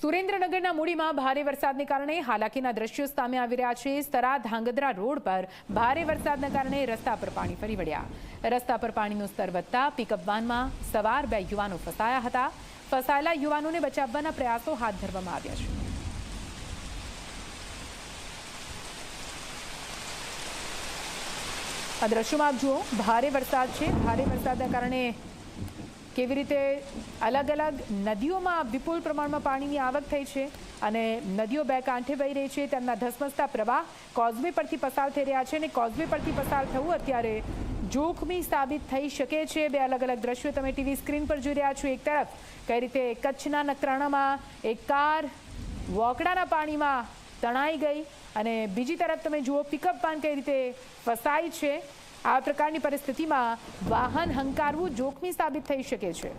સુરેન્દ્રનગરના મૂડીમાં ભારે વરસાદને કારણે હાલાકીના દ્રશ્યો સામે આવી રહ્યા છે. સ્તરા ધાંગધ્રા રોડ પર ભારે વરસાદના કારણે રસ્તા પર પાણી ફરી વળ્યા. રસ્તા પર પાણીનું સ્તર વધતા પિકઅપ વાનમાં સવાર બે યુવાનો ફસાયા હતા. ફસાયેલા યુવાનોને બચાવવાના પ્રયાસો હાથ ધરવામાં આવ્યા છે. આ દ્રશ્યોમાં આપ જુઓ, ભારે વરસાદ છે. ભારે વરસાદના કારણે કેવી રીતે અલગ અલગ નદીઓમાં વિપુલ પ્રમાણમાં પાણીની આવક થઈ છે અને નદીઓ બે કાંઠે વહી રહી છે, તેમના ધસમસતા પ્રવાહ કોઝવે પરથી પસાર થઈ રહ્યા છે અને કોઝવે પરથી પસાર થવું અત્યારે જોખમી સાબિત થઈ શકે છે. બે અલગ અલગ દ્રશ્યો તમે ટીવી સ્ક્રીન પર જોઈ રહ્યા છો. એક તરફ કઈ રીતે કચ્છના નકરાણામાં એક કાર વોકડાના પાણીમાં તણાઈ ગઈ અને બીજી તરફ તમે જુઓ પિકઅપ વાન કઈ રીતે ફસાઈ છે. આ પ્રકારની પરિસ્થિતિમાં વાહન હંકારવું જોખમી સાબિત થઈ શકે છે.